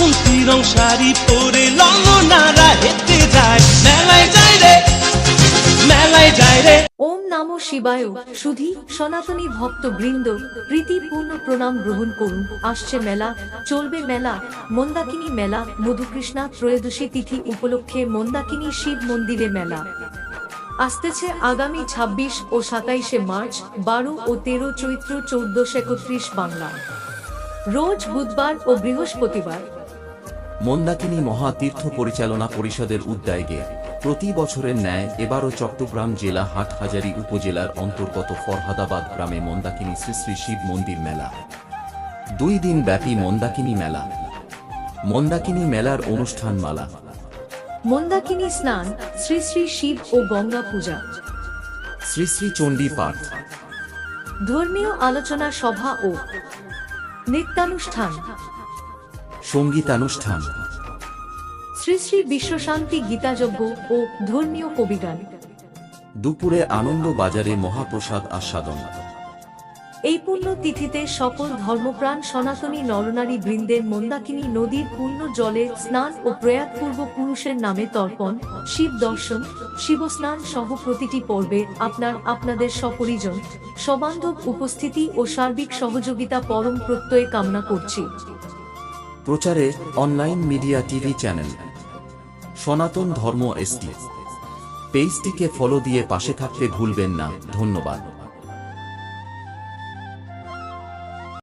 বাসন্তী রং শাড়ি পরে লঙ্গনারা হেঁটে যায়। মেলায় যায় রে, মেলায় যায় রে। ওম নামো শিবায়, সুধী সনাতনী ভক্ত বৃন্দ প্রীতিপূর্ণ প্রণাম গ্রহণ করুন। আসছে মেলা, চলবে মেলা, মন্দাকিনী মেলা, মধুকৃষ্ণা ত্রয়োদশী তিথি উপলক্ষে মন্দাকিনী শিব মন্দিরে মেলা। আসতেছে আগামী ২৬ ও সাতাইশে মার্চ, বারো ও তেরো চৈত্র চৌদ্দশো একত্রিশ বাংলা। রোজ বুধবার ও বৃহস্পতিবার মন্দাকিনী মহাতীর্থ পরিচালনা পরিষদের উদ্যোগে প্রতি বছরের ন্যায় এবারও চট্টগ্রাম জেলা হাটহাজারী উপজেলার অন্তর্গত ফরহাদাবাদ গ্রামে মন্দাকিনী শ্রী শ্রী শিব মন্দির মেলা। দুই দিন ব্যাপী মন্দাকিনী মেলা। মন্দাকিনী মেলার অনুষ্ঠান মালা মন্দাকিনী স্নান শ্রী শ্রী শিব ও গঙ্গা পূজা। শ্রী শ্রী চণ্ডী পাঠ ধর্মীয় আলোচনা সভা ও নৃত্যানুষ্ঠান। সঙ্গীতানুষ্ঠান। শ্রী শ্রী বিশ্বশান্তি গীতাযজ্ঞ ও ধর্মীয় কবিগান। দুপুরে আনন্দ বাজারে মহাপ্রসাদ আস্বাদন। এই পুণ্য তিথিতে সকল ধর্মপ্রাণ সনাতনী নরনারী বৃন্দের মন্দাকিনী নদীর পূর্ণ জলে স্নান ও প্রয়াগপূর্ব পুরুষের নামে তর্পণ শিব দর্শন শিবস্নান সহ প্রতিটি পর্বে আপনার আপনাদের সপরিজন সবান্ধব উপস্থিতি ও সার্বিক সহযোগিতা পরম প্রত্যয়ে কামনা করছি। প্রচারে অনলাইন মিডিয়া টিভি চ্যানেল। সনাতন ধর্ম এসটি। পেজটিকে ফলো দিয়ে পাশে থাকতে ভুলবেন না। ধন্যবাদ।